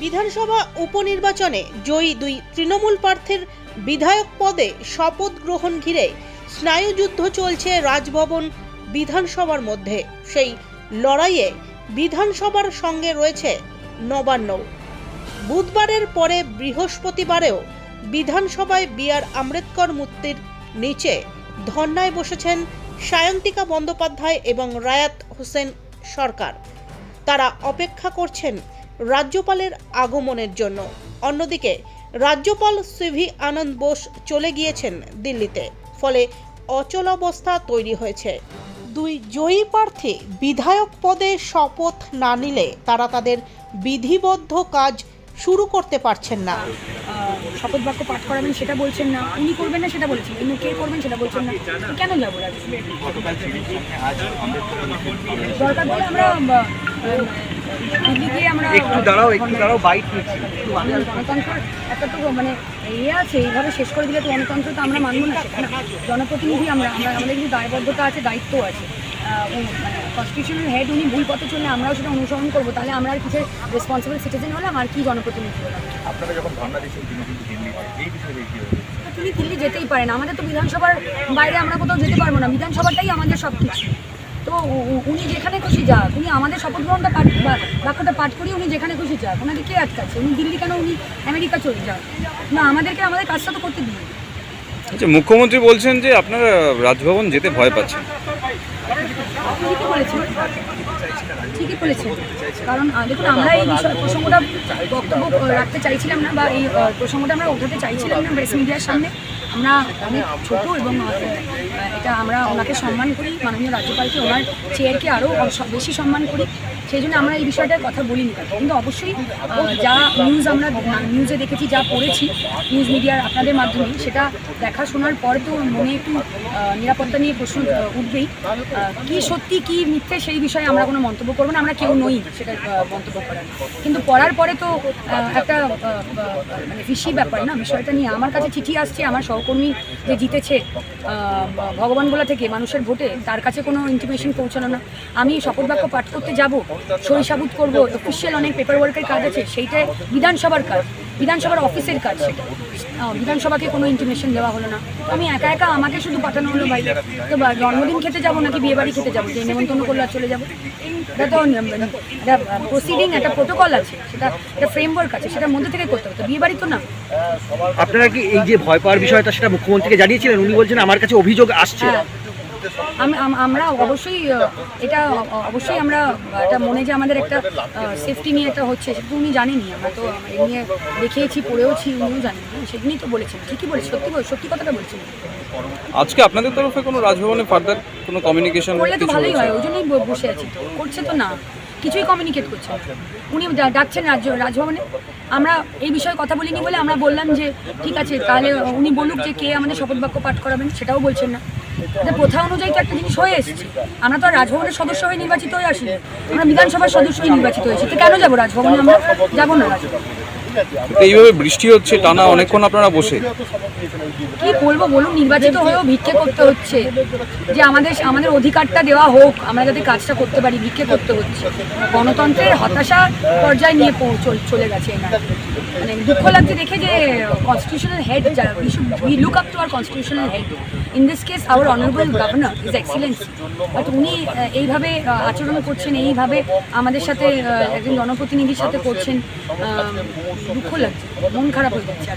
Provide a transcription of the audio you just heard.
বিধানসভা উপনির্বাচনে জয়ী দুই তৃণমূল প্রার্থীর বিধায়ক পদে শপথ গ্রহণ ঘিরে স্নায়ুযুদ্ধ চলছে রাজভবন বিধানসভার মধ্যে। সেই লড়াইয়ে বিধানসভার সঙ্গে রয়েছে নবান্ন। বুধবারের পরে বৃহস্পতিবারেও বিধানসভায় বি আর আম্বেদকর মূর্তির নিচে ধর্নায় বসেছেন সায়ন্তিকা বন্দ্যোপাধ্যায় এবং রায়াত হোসেন সরকার। তারা অপেক্ষা করছেন রাজ্যপালের আগমনের জন্য। অন্যদিকে, রাজ্যপাল সিভি আনন্দ বোস চলে গিয়েছেন দিল্লিতে, ফলে অচলাবস্থা তৈরি হয়েছে। দুই জয়ী প্রার্থী বিধায়ক পদে শপথ না নিলে তারা তাদের বিধিবদ্ধ কাজ শুরু করতে পারছেন না। শপথ বাক্য পাঠ করাবেন সেটা বলছেন না। উনি করবেন না সেটা বলছেন। কিন্তু কে করবেন সেটা বলছেন না। কেন যাব দরকার পড়লে আমরা দিল্লি আমরা একটু দাঁড়াও একটু দাঁড়াও বাইট নিচ্ছি গণতন্ত্র একটা তো মানে ইয়ে আছে এইভাবে শেষ করে দিলে তো গণতন্ত্র তো আমরা মানবো না সেখানে। জনপ্রতিনিধি আমরা আমরা আমাদের কিন্তু দায়বদ্ধতা আছে দায়িত্ব আছে। কনস্টিটিউশনাল হেড উনি ভুল পথে চললে আমরাও সেটা অনুসরণ করব। তাহলে আমরা আর কিছু রেসপন্সিবল সিটিজেন হলাম আর কি জনপ্রতিনিধি হলাম আপনারা যখন ধর্ণা দিচ্ছেন তিনি কিন্তু দিল্লিতে এই বিষয়ে কি তো তিনি দিল্লি যেতেই পারেন। আমাদের তো বিধানসভার বাইরে আমরা কোথাও যেতে পারব না। বিধানসভাটাই আমাদের সব কিছু তো উনি যেখানে খুশি যাক উনি আমাদের শপথ গ্রহণটা পাঠ বা- বাক্যটা পাঠ করিয়ে উনি যেখানে খুশি যাক ওনাকে কে আটকাচ্ছে? উনি দিল্লি কেন উনি আমেরিকা চলে যান? না আমাদেরকে আমাদের কাজটা তো করতে দিন। আচ্ছা মুখ্যমন্ত্রী বলছেন যে আপনারা রাজভবন যেতে ভয় পাচ্ছেন। ঠিকই বলেছেন। ঠিকই বলেছেন। কারণ দেখুন, আমরা এই বিষয়, প্রসঙ্গটা বক্তব্য রাখতে চাইছিলাম না বা এই প্রসঙ্গটা আমরা ওঠাতে চাইছিলাম না প্রেস মিডিয়ার সামনে। আমরা অনেক ছোটো এবং এটা আমরা ওনাকে সম্মান করি, মাননীয় রাজ্যপালকে, ওনার চেয়ারকে আরও বেশি সম্মান করি। সেই জন্য আমরা এই বিষয়টার কথা বলিনি কিন্তু অবশ্যই যা নিউজ আমরা নিউজে দেখেছি, যা পড়েছি নিউজ মিডিয়ার আপনাদের মাধ্যমে, সেটা দেখা শোনার পরে তো মনে একটু নিরাপত্তা নিয়ে প্রশ্ন উঠবেই। কি সত্যি, কি মিথ্যে সেই বিষয়ে আমরা কোনো মন্তব্য করব না, আমরা কেউ নই সেটা মন্তব্য করার। কিন্তু পড়ার পরে তো একটা মানে ফিসি ব্যাপার না, বিষয়টা নিয়ে আমার কাছে চিঠি আসছে, আমার সহকর্মী যে জিতেছে ভগবানগোলা থেকে মানুষের ভোটে, তার কাছে কোনো ইনফরমেশন পৌঁছানো না। আমি শপথ বাক্য পাঠ করতে যাব সই সাবুত করব অফিসিয়াল অনেক পেপার ওয়ার্কের কাজ আছে সেইটাই বিধানসভার কাজ বিধানসভার অফিসের কাজ সেটা। বিধানসভাকে কোনো ইনফরমেশন দেওয়া হলো না। আমি একা একা আমাকে শুধু পাঠানো হলো বাইরে। তো জন্মদিন খেতে যাব নাকি বিয়ে বাড়ি খেতে যাব? যে নেমন্তন্ন করলে চলে যাব। এটা তো প্রসিডিং একটা প্রোটোকল আছে সেটা একটা ফ্রেমওয়ার্ক আছে সেটার মধ্যে থেকে করতে হবে। বিয়ে বাড়ি তো না। আপনারা কি এই যে ভয় পাওয়ার বিষয়টা সেটা মুখ্যমন্ত্রীকে জানিয়েছিলেন? উনি বলছেন আমার কাছে অভিযোগ আসছে। হ্যাঁ। আমরা অবশ্যই এটা অবশ্যই আমরা এটা মনে যে আমাদের একটা সেফটি নিয়ে একটা হচ্ছে সেটা উনি জানেনি আমরা তো এ নিয়ে দেখিয়েছি পড়েওছি উনিও জানেন সেদিনই তো বলেছেন। ঠিকই বলেছে সত্যি সত্যি কথাটা বলছেন। আজকে আপনাদের তরফে কোনো রাজভবনে ফার্দার কোনো কমিউনিকেশন করলে তো ভালোই হয় ওই জন্যই বসে আছি তো। করছে তো না কিছুই কমিউনিকেট করছে উনি ডাকছেন রাজ্য রাজভবনে। আমরা এই বিষয়ে কথা বলিনি বলে আমরা বললাম যে ঠিক আছে তাহলে উনি বলুক যে কে আমাদের শপথ বাক্য পাঠ করাবেন সেটাও বলছেন না। এটা প্রথা অনুযায়ী তো একটা জিনিস হয়ে এসেছে। আমরা তো রাজভবনের সদস্য হয়ে নির্বাচিত হয়ে আসিনি। আমরা বিধানসভার সদস্য হয়ে নির্বাচিত হয়েছি। তো কেন যাব? রাজভবনে আমরা যাব না। এইভাবে বৃষ্টি হচ্ছে, টানা অনেকক্ষণ আপনারা বসে। কি বলব বলুন, নির্বাচিত হয়েও ভিক্ষে করতে হচ্ছে। যে আমাদের আমাদের অধিকারটা দেওয়া হোক, আমরা যাতে কাজটা করতে পারি, ভিক্ষে করতে হচ্ছে। গণতন্ত্রের হতাশা পর্যায়ে নিয়ে চলে গেছে। মানে দুঃখ লাগছে দেখে যে কনস্টিটিউশনাল হেড যারা we look up to R constitutional head in this case our honourable governor is excellence but উনি এইভাবে আচরণ করছেন, এইভাবে আমাদের সাথে একজন জনপ্রতিনিধির সাথে করছেন। দুঃখ লাগছে মন খারাপ হয়ে যাচ্ছে।